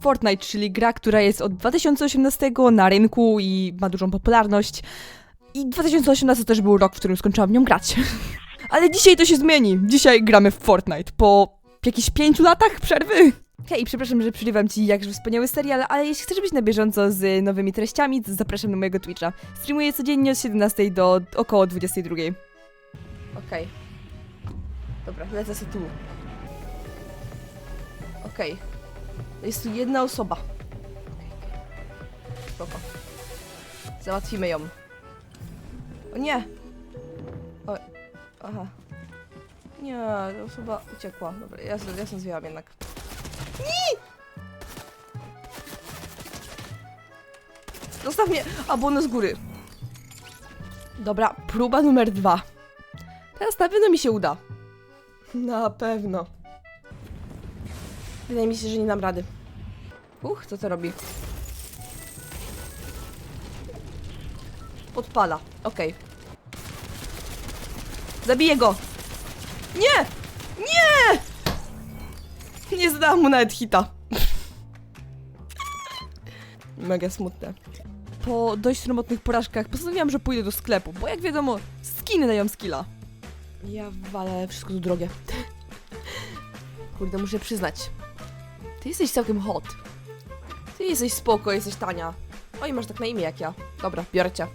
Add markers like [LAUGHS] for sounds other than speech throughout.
Fortnite, czyli gra, która jest od 2018 na rynku i ma dużą popularność. I 2018 też był rok, w którym skończyłam nią grać. [LAUGHS] Ale dzisiaj to się zmieni. Dzisiaj gramy w Fortnite po jakichś pięciu latach przerwy. Hej, przepraszam, że przerywam ci jakże wspaniały serial, ale jeśli chcesz być na bieżąco z nowymi treściami, to zapraszam na mojego Twitcha. Streamuję codziennie od 17 do około 22. Okej. Dobra, lecę sobie tu. Okej. Jest tu jedna osoba. Spoko. Załatwimy ją. O nie! O, aha. Nie, ta osoba uciekła. Dobra, ja, ja się zwijam jednak. Nie! Zostaw mnie! A, bo one z góry. Dobra, próba numer dwa. Teraz na pewno mi się uda. Na pewno. Wydaje mi się, że nie dam rady. Uch, co to robi? Podpala. Okej. Zabiję go! Nie! Nie! Nie zdałam mu nawet hita. [LAUGHS] Mega smutne. Po dość sromotnych porażkach postanowiłam, że pójdę do sklepu, bo jak wiadomo, skiny dają skilla. Ja walę wszystko tu drogie. [LAUGHS] Kurde, muszę przyznać. Ty jesteś całkiem hot. Ty jesteś spoko, jesteś tania. Oj, masz tak na imię jak ja. Dobra, biorę cię.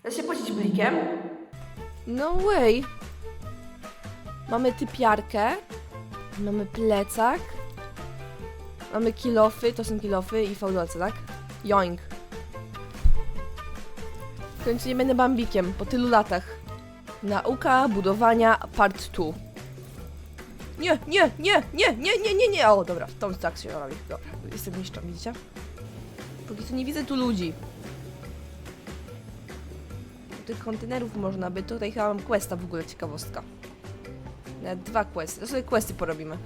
Chcesz się płacić blikiem? No way. Mamy typiarkę. Mamy plecak. Mamy kilofy, to są kilofy i fałdolce, tak? Joink. W końcu nie będę bambikiem po tylu latach. Nauka budowania part 2. Nie, nie, nie, nie, nie, nie, nie, nie. O, dobra, to tak się robi. Dobra, jestem mistrzem, widzicie? Póki co nie widzę tu ludzi. Tych kontenerów można by. Tutaj chyba mam questa w ogóle, ciekawostka. Nawet dwa questy. To sobie questy porobimy.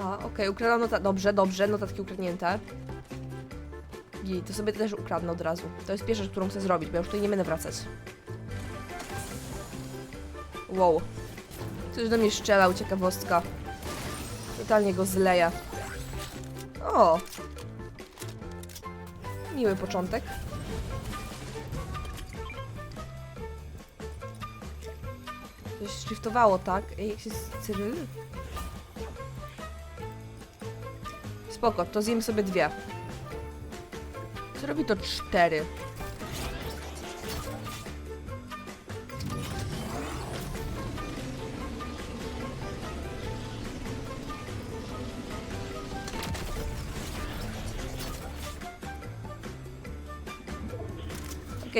A, okej, ukradłam notat... Dobrze, dobrze, notatki ukradnięte. I to sobie też ukradnę od razu. To jest pierwsza rzecz, którą chcę zrobić, bo ja już tutaj nie będę wracać. Wow. Coś do mnie strzelał, ciekawostka. Totalnie go zleję. O! Miły początek. Coś shiftowało, tak? Ej, jak się z Cyryl? Spoko, to zjem sobie dwie. Co robi to cztery?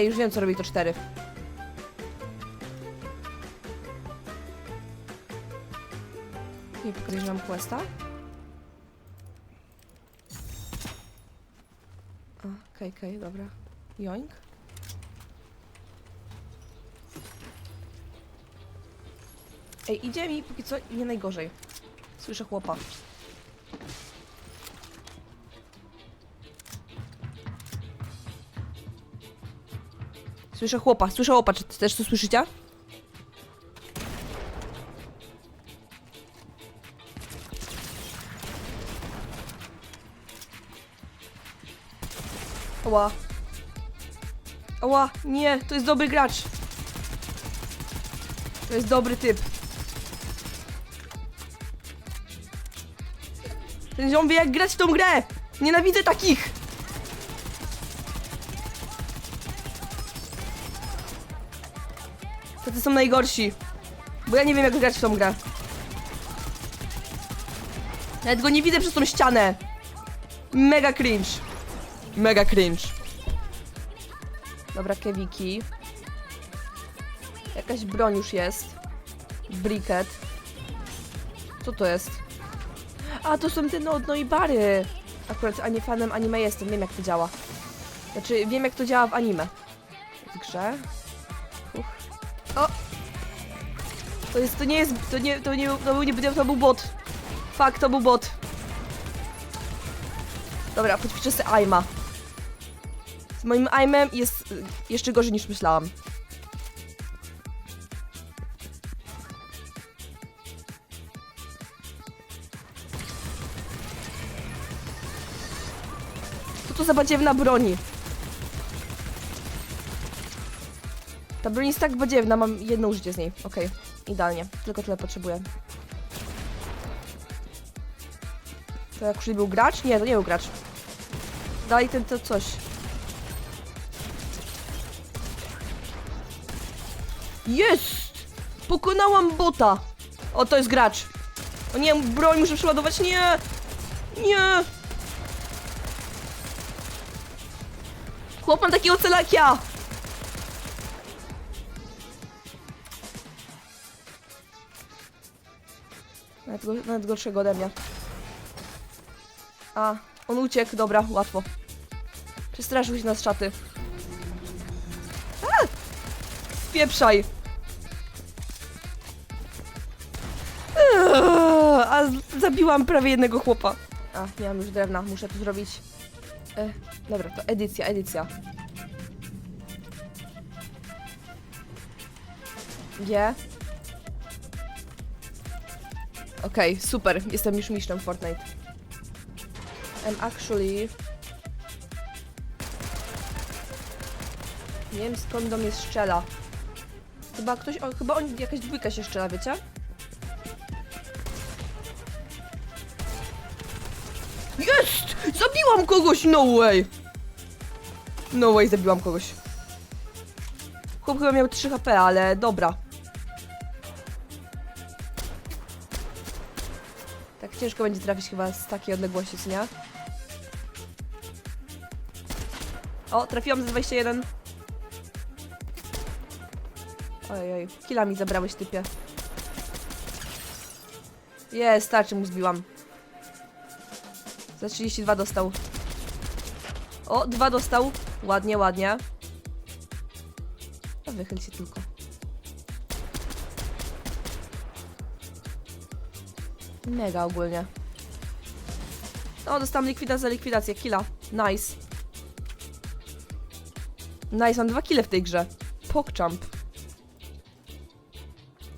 Już wiem co robi to cztery. Nie pokazujesz nam questa? Okej, okej, dobra. Joink. Ej, idzie mi póki co nie najgorzej. Słyszę chłopa. Słyszę chłopa, słyszę chłopa. Czy też to słyszycie? Ała. Ała, nie, to jest dobry gracz. To jest dobry typ. Ten ziom wie jak grać w tą grę. Nienawidzę takich. Są najgorsi. Bo ja nie wiem jak grać w tą grę. Nawet go nie widzę przez tą ścianę. Mega cringe. Mega cringe. Dobra, kewiki. Jakaś broń już jest. Briket. Co to jest? A, to są te no, no i bary. Akurat ani fanem anime jestem, wiem jak to działa. Znaczy, wiem jak to działa w anime. W grze. O! To jest, to nie jest, to nie, to nie, to był, nie, to był bot. Fuck, to był bot. Dobra, poćwiczę sobie aima. Z moim aimem jest y, jeszcze gorzej niż myślałam. to za badziewna broni? Ta jest tak badziewna, mam jedno użycie z niej. Okej, idealnie. Tylko tyle potrzebuję. To jak już był gracz? Nie, to nie był gracz. Dalej ten to coś. Jest! Pokonałam bota! O, to jest gracz. O nie, broń muszę przeładować. Nie! Nie! Chłop ma takiego cela Nawet, go, nawet gorszego ode mnie. A, on uciekł, dobra, łatwo. Przestraszył się nas szaty. A! Spieprzaj! A zabiłam prawie jednego chłopa. A, nie mam już drewna, muszę to zrobić. E, dobra, to edycja, edycja. G. Okej, super, jestem już mistrzem Fortnite. I'm actually... Nie wiem skąd do mnie strzela. Chyba ktoś, o, chyba on, jakaś dwójka się strzela, wiecie? Jest! Zabiłam kogoś, no way! No way, zabiłam kogoś. Chłop chyba miał 3 HP, ale dobra. Ciężko będzie trafić chyba z takiej odległości, co nie? O, trafiłam za 21. Ojej, killa mi zabrałeś, typie. Jest, tarczy mu zbiłam. Za 32 dostał. O, dwa dostał. Ładnie, ładnie. A wychyl się tylko. Mega ogólnie. O, dostałam likwidację za likwidację. Killa. Nice. Nice, mam dwa kile w tej grze. Pokjump.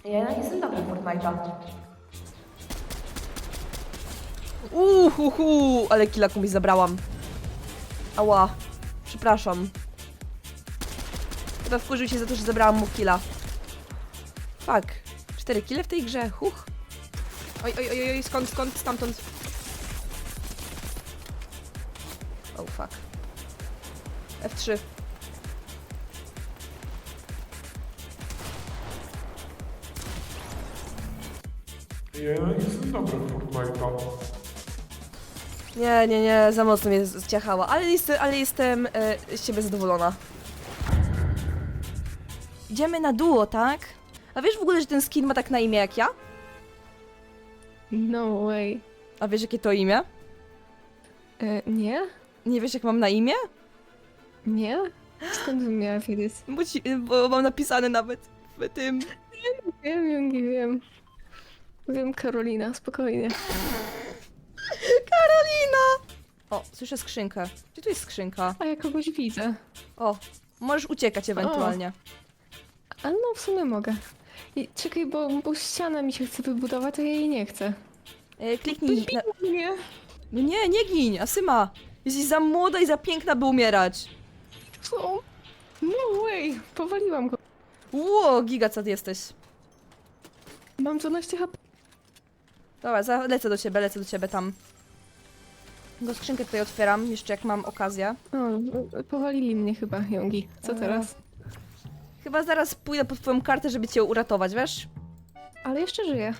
Ja jednak jestem dobry w Fortnite'a. Uhuhu, ale killa komuś zabrałam. Ała, przepraszam. Chyba wkurzył się za to, że zabrałam mu killa. Fuck. Cztery kille w tej grze, huch. Oj, oj, oj, oj, skąd, skąd, stamtąd. Oh, fuck. F3. Ja jestem dobry w Fortnite'a. Nie, nie, nie, za mocno mnie zciachała, ale jestem, ale jestem e, z siebie zadowolona. Idziemy na duo, tak? A wiesz w ogóle, że ten skin ma tak na imię jak ja? No way. A wiesz jakie to imię? E, nie? Nie wiesz jak mam na imię? Nie? Skąd bym miała wiedzieć? Bo, ci, bo mam napisane nawet w tym... Wiem, Jungi, wiem. Wiem, Karolina, spokojnie. Karolina! O, słyszę skrzynkę. Gdzie tu jest skrzynka? A ja kogoś widzę. O, możesz uciekać ewentualnie. Ale no, w sumie mogę. I, czekaj, bo, bo ściana mi się chce wybudować, a ja jej nie chcę. E, kliknij... Na... Nie. No nie, nie gin, Asyma! Jesteś za młoda i za piękna, by umierać. Co? No way. Powaliłam go. Ło, giga co ty jesteś. Mam 12 HP. Dobra, za, lecę do ciebie, lecę do ciebie tam. Go skrzynkę tutaj otwieram, jeszcze jak mam okazję. O, powalili mnie chyba, Jungi. Co A. teraz? Chyba zaraz pójdę po twoją kartę, żeby cię uratować, wiesz? Ale jeszcze żyję.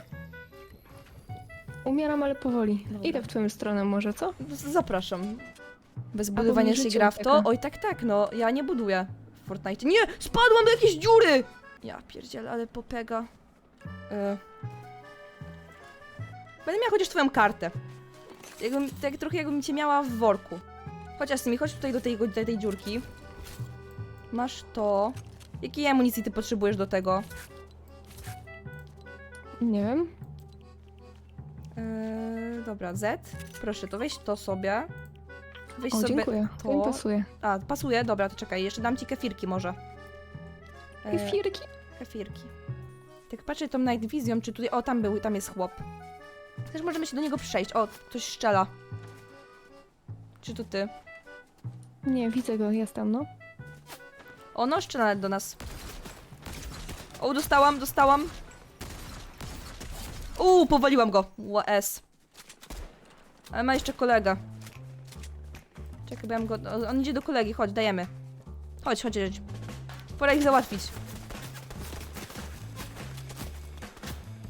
Umieram, ale powoli. Dobra. Idę w twoją stronę może, co? Z- Zapraszam. Bez budowania mi się życie gra w to? ucieka. Oj, tak, tak, no, ja nie buduję w Fortnite. Nie! Spadłam do jakiejś dziury! Ja pierdzielę, ale popega. Y. Będę miała chociaż twoją kartę. Jakbym, tak trochę jakbym cię miała w worku. Chociaż z nimi, chodź tutaj do tej, do tej dziurki. Masz to. Jakiej amunicji ty potrzebujesz do tego? Nie wiem. Yy, dobra, Z. Proszę, to weź to sobie. Weź O, sobie dziękuję. to. To mi pasuje. A, pasuje? Dobra, to czekaj, jeszcze dam ci kefirki może. E, Kefirki? kefirki. Tak patrzę tą Night Vision, czy tutaj... O, tam był, tam jest chłop. Też możemy się do niego przejść. O, ktoś szczela. Czy to ty? Nie, widzę go, jest tam, no. O, no, jeszcze nawet do nas. O, dostałam, dostałam. Uuu, powaliłam go. S. Ale ma jeszcze kolega. Czekaj, bym go... On idzie do kolegi, chodź, dajemy. Chodź, chodź, chodź. Pora ich załatwić.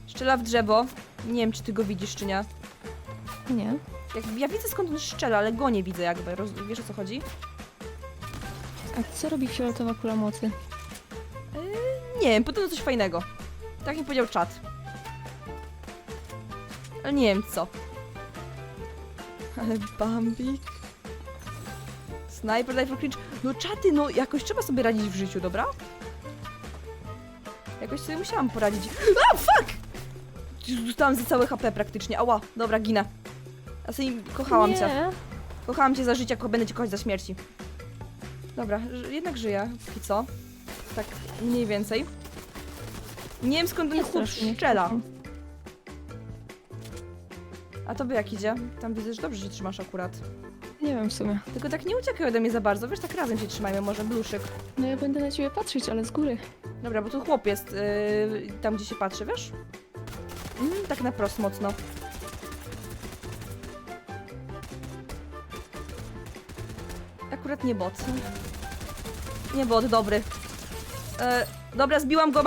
Szczela w drzewo. Nie wiem, czy ty go widzisz, czy nie. Nie. Jak, ja widzę skąd on szczela, ale go nie widzę jakby. Roz, wiesz o co chodzi? A co robi fioletowa kula mocy? Nie wiem, podobno coś fajnego. Tak mi powiedział czat. Ale nie wiem co. Ale Bambik. Sniper Rifle Cringe. No czaty, no jakoś trzeba sobie radzić w życiu, dobra? Jakoś sobie musiałam poradzić. A, fuck! Dostałam za całe HP praktycznie. Ała, dobra, ginę. Ja sobie kochałam nie. cię. Kochałam cię za życia, ko będę cię kochać za śmierci. Dobra, jednak żyję, póki co. Tak mniej więcej. Nie wiem skąd ten chłop strzela. A tobie jak idzie? Tam widzę, że dobrze się trzymasz akurat. Nie wiem w sumie. Tylko tak nie uciekaj ode mnie za bardzo, wiesz, tak razem się trzymajmy, może bluszyk. No ja będę na ciebie patrzeć, ale z góry. Dobra, bo tu chłop jest, yy, tam gdzie się patrzy, wiesz? Mm, tak na prost mocno. Nie bot. Nie bot, dobry. E, dobra, zbiłam go,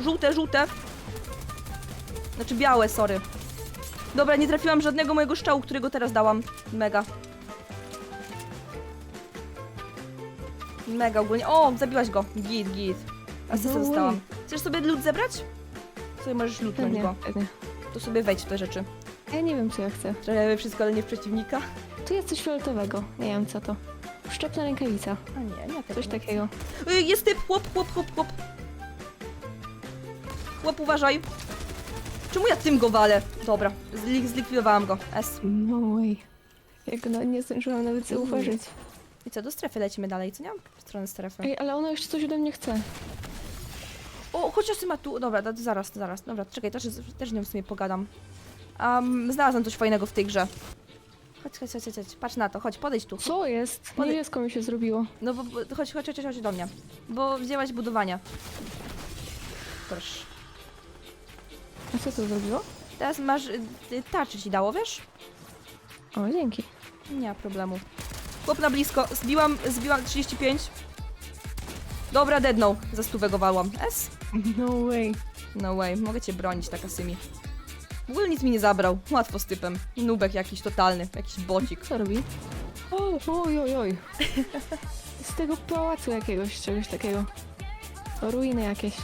żółte, żółte. Znaczy białe, sorry. Dobra, nie trafiłam żadnego mojego szczału, którego teraz dałam. Mega. Mega ogólnie. O, zabiłaś go. Git, git. Asystę No dostałam. Chcesz sobie loot zebrać? Sobie możesz Pewnie, go. pewnie. To sobie wejdź w te rzeczy. Ja nie wiem, co ja chcę. Trochę wszystko, ale nie w przeciwnika. Tu jest coś fioletowego. Nie wiem, co to. Szczepna rękawica. A nie, nie. Coś takiego. Y, Jest typ, chłop, chłop, chłop, chłop. Chłop, uważaj. Czemu ja tym go walę? Dobra, zlik zlikwidowałam go. S. No way. Jak no, nie zdążyłam nawet zauważyć. I co, do strefy lecimy dalej, co nie? W stronę strefy. Ej, ale ona jeszcze coś ode mnie chce. O, chociaż ma tu. Dobra, da, zaraz, zaraz. Dobra, czekaj, też, też z nią w sumie pogadam. Um, znalazłam coś fajnego w tej grze. Chodź, chodź, chodź, chodź, chodź. Patrz na to, chodź, podejdź tu. Co jest? Pode- Niebiesko mi się zrobiło. No bo, bo chodź, chodź, chodź, chodź do mnie. Bo wzięłaś budowania. Proszę. A co to zrobiło? Teraz masz. y, y, Tarczy ci dało, wiesz? O, dzięki. Nie ma problemu. Chłop na blisko. Zbiłam, zbiłam 35. Dobra, deadną. Za stówę go walłam. S? No way. No way, mogę cię bronić, taka symi. W ogóle nic mi nie zabrał. Łatwo z typem. Nubek jakiś totalny, jakiś bocik. Co robi? O, oj, oj, oj. Z tego pałacu jakiegoś, czegoś takiego. Ruiny jakieś.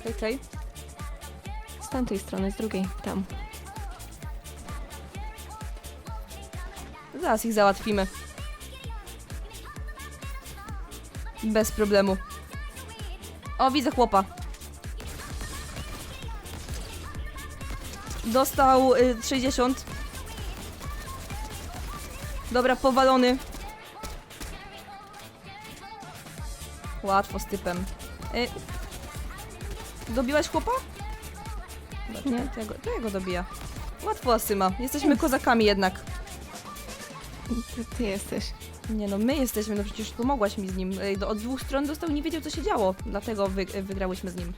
Okej, okej. Z tamtej strony, z drugiej, tam. Zaraz ich załatwimy. Bez problemu. O, widzę chłopa. Dostał y, 60. Dobra, powalony. Łatwo z typem. Y, dobiłaś chłopa? Nie. To ja, go, to ja go dobiję. Łatwo, Asyma. Jesteśmy kozakami jednak. Ty, ty jesteś. Nie no, my jesteśmy, no przecież pomogłaś mi z nim. Ej, do- Od dwóch stron dostał, nie wiedział co się działo. Dlatego wy, wygrałyśmy z nim.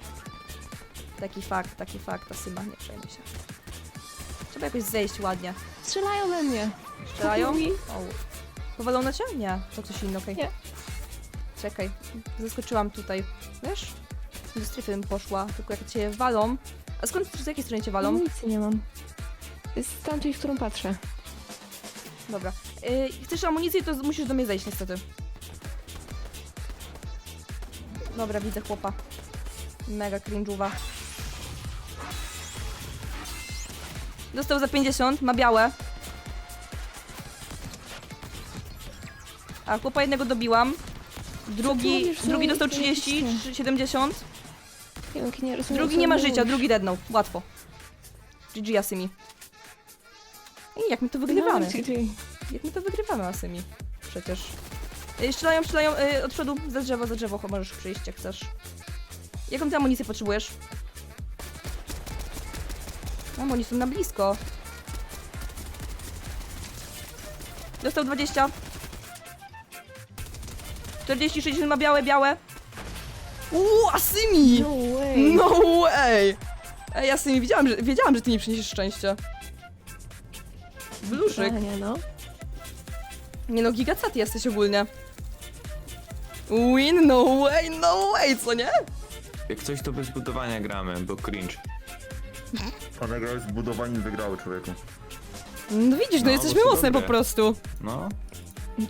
Taki fakt, taki fakt, Asyma, nie przejmuj się. Trzeba jakoś zejść ładnie. Strzelają we mnie. Strzelają? Mi. O. Powalono cię? Nie, to coś innego, okej. Nie. Czekaj, zaskoczyłam tutaj. Wiesz? Do strefy bym poszła, tylko jak cię walą... A skąd, z jakiej strony cię walą? Nic nie mam. Z tamtej, w którą patrzę. Dobra. Yy, chcesz amunicję, to musisz do mnie zejść niestety. Dobra, widzę chłopa. Mega cringe'uwa. Dostał za 50, ma białe. A chłopa jednego dobiłam. Drugi, drugi nie dostał istnieje 30, istnieje? 70. Janki, nie rozumiem. Drugi co nie ma mówisz. życia, drugi deadnął. Łatwo. GG Asymi. I jak my to wygrywamy? No. Jak my to wygrywamy, Asymi? Przecież. Y, Strzelają, strzelają y, od przodu, za drzewo, za drzewo, możesz przyjść jak chcesz. Jaką ty amunicję potrzebujesz? Mam, oni są na blisko. Dostał 20. 40, 60 ma białe, białe. Uuu, Asymi! No way. No way! Ej, Asymi, wiedziałam, że, wiedziałam, że ty mi przyniesiesz szczęście. Bluszyk. nie no. Nie no, gigacat jesteś ogólnie. Win, no way, no way, co nie? Jak coś to bez budowania gramy, bo cringe. [LAUGHS] A nagrałeś z budowaniem wygrały człowieku. No widzisz, no, No, jesteśmy bo mocne po dobre. prostu. No,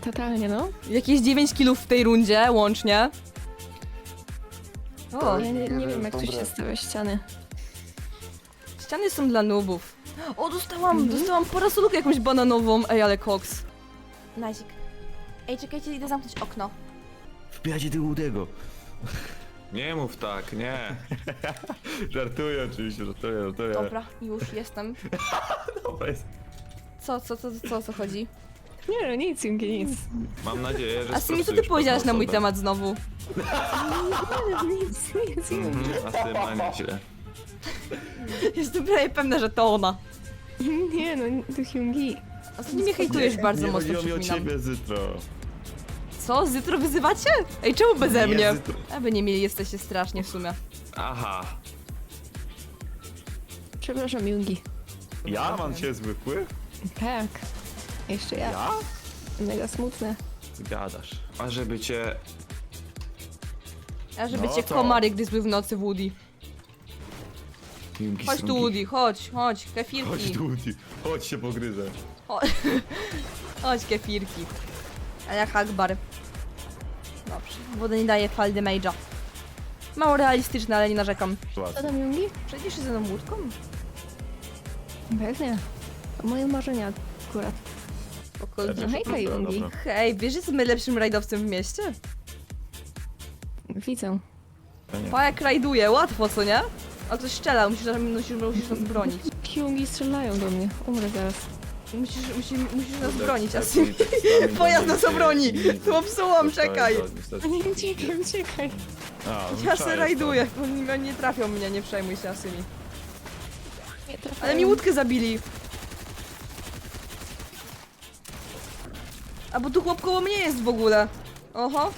Totalnie no. Jakieś 9 kilów w tej rundzie łącznie. O, Ja nie, nie wiem jak tu się stawia ściany. ściany są dla nubów. O, dostałam, dostałam parasolkę jakąś bananową. Ej, ale koks. Nazik. Ej, czekajcie, idę zamknąć okno. Wbijajcie ty łudego. Nie mów tak, nie. [LAUGHS] Żartuję oczywiście, żartuję, żartuję. Dobra, już jestem. [LAUGHS] Dobra jest. Co, co, co, co, o co chodzi? Nie no, nic Jungi, nic. Mam nadzieję, że A Simi, co ty sprostujesz powiedziałaś na mój temat znowu? [LAUGHS] nic, nic Jungi. Mhm, a ty ma nieźle. Jestem prawie pewna, że to ona. Nie no, to Hyungi. Ostatnio mnie hejtujesz bardzo nie mocno, chodziło mi o przypominam. ciebie, Zytro. Co? Zytro wyzywacie? Ej, czemu beze Nie, mnie? Zytro. Aby nie mieli, jesteście strasznie w sumie. Aha. Przepraszam Jungi. Ja mam cię zwykły? Tak. Jeszcze ja. Ja? Mega smutne. Gadasz. A żeby cię... A żeby No cię to- komary gryzły w nocy, Woody. Jungi Chodź tu. Woody, chodź, chodź, Chodź kefirki. tu, Udi. Chodź się pogryzę. Chodź, [LAUGHS] kefirki. A jak Akbar. Dobrze, woda nie daje fal damage'a. Mało realistyczne, ale nie narzekam. Co tam Jungi? Przejdziesz się ze mną łódką? Pewnie. To moje marzenia akurat. Spokojnie. Hejka Jungi. Hej, wiesz, że jesteśmy lepszym rajdowcem w mieście? Widzę. Pa jak rajduje, łatwo, co nie? A coś strzela, musisz, musisz, musisz nas bronić. Hyungi strzelają do mnie. Umrę zaraz. Musisz, musisz, musisz nas bronić, a Sim... [LAUGHS] Pojazd nas obroni! Popsułam, czekaj! Nie uciekaj, uciekaj. A, Ja se rajduję, oni nie- nie trafią mnie, nie przejmuj się, Asymi. Nie. Ale mi łódkę zabili. A bo tu chłop koło mnie jest w ogóle. Oho.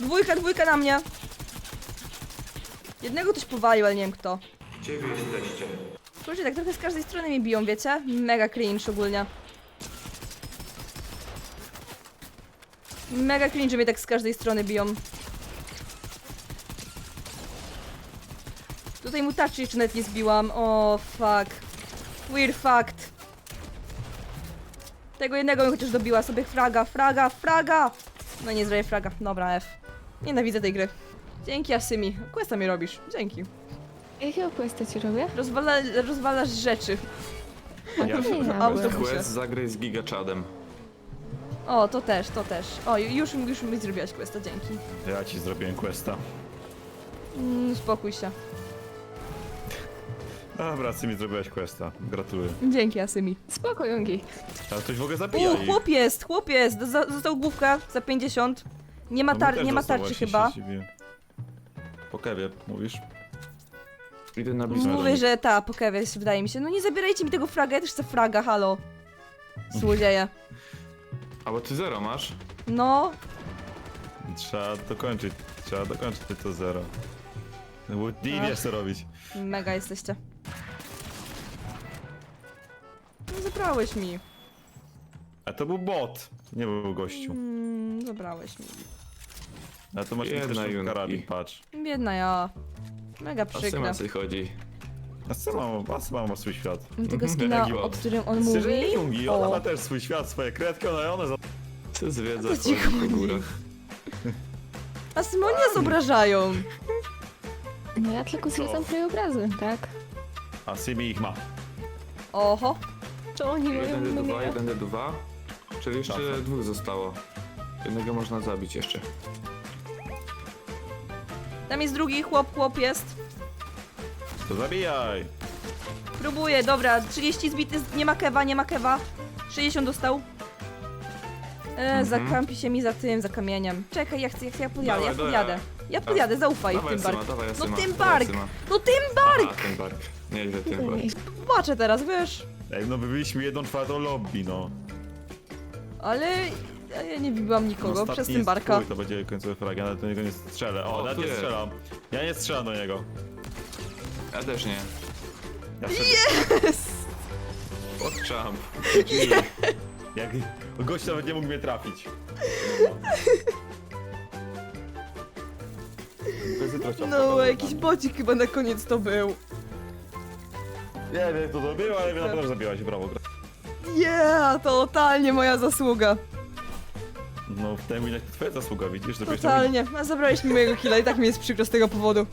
Dwójka, dwójka na mnie. Jednego ktoś powalił, ale nie wiem kto. Gdzie wy jesteście? Kurczę, tak trochę z każdej strony mi biją, wiecie? Mega cringe ogólnie. Mega cringe, że mnie tak z każdej strony biją. Tutaj mu tarczy jeszcze nawet nie zbiłam. O, fuck. Weird fact. Tego jednego bym chociaż dobiła sobie fraga, fraga, fraga! No nie zrobię fraga. Dobra, F. Nienawidzę tej gry. Dzięki, Asymi. Questa mi robisz. Dzięki. Jakiego questa ci robię? Rozwala, rozwalasz rzeczy. Ja znam. Quest zagraj z Gigachadem. O, to też, to też. O, już, już mi zrobiłaś questa, dzięki. Ja ci zrobiłem questa. Mm, spokój się. Dobra, ty mi zrobiłeś questa. Gratuluję. Dzięki, Asymi. Spoko Jungi. Ale ktoś w ogóle zabija U, ich. chłop jest, chłop jest. Za- Został główka za 50. Nie ma, No tar też nie ma dostał tarczy właśnie, chyba. się. Po kewie, mówisz? Idę na blisko. Mówię, że ta, po kewie jest, wydaje mi się. No nie zabierajcie mi tego fraga, ja też chcę fraga, halo. Złodzieje. A bo ty zero masz? No, Trzeba dokończyć, trzeba dokończyć to zero. Bo nie Ach. wiesz co robić. mega jesteście. No, zabrałeś mi. A to był bot, nie był gościu. Mm, zabrałeś mi. A to masz Junki. karabin, patrz. Biedna ja. Mega A co przykre. na co chodzi? A co mam, a co mam swój świat? Mam tego Mhm, [LAUGHS] skina, jaki o którym on Szczerze, mówi. Jungi, ona O. ma też swój świat, swoje kredki, ona one za... Co zwiedza Co ci chodzi po chodzi? górach? A Symonie zobrażają. No ja tylko zwiedzam krajobrazy, tak? A Simi ich ma. Oho. To oni mają Jeden D2, mnie. jeden D2. Czyli jeszcze Czasem. dwóch zostało. Jednego można zabić jeszcze. Tam jest drugi chłop, chłop jest. To zabijaj! Próbuję, dobra, 30 zbity, nie ma kewa, nie ma kewa. 60 dostał. E, Mhm. zakampi się mi za tym, za kamieniem. Czekaj, ja chcę, ja, chcę, ja podjadę, Dawaj, ja dawaj. podjadę. Ja podjadę, zaufaj, Dawaj tym bark. Syma, dawaj No Syma, tym dawaj bark! Syma. No tym Aha, bark! ten bark. Nieźle ten bark. Ej, Płaczę teraz, wiesz? Ej, no wybiliśmy jedną czwartą lobby, no. Ale ja ja nie widziałam nikogo Ostatni przez tym jest barka. twój, to będzie końcowy frag, ja do niego nie strzelę. O, O, nawet tu nie jest. strzelam. Ja nie strzelam do niego. Ja też nie. Ja sobie... Podczam. [LAUGHS] Jak... Gość nawet nie mógł mnie trafić. To No, jakiś bocik chyba na koniec to był. Nie wiem, kto to był, ale na pewno zabiłaś, brawo. Yeah, totalnie moja zasługa. No, w tym jednak twoja zasługa, widzisz? Zrobiłeś to Totalnie. A zabrałeś mi mojego killa i tak mi jest przykro z tego powodu.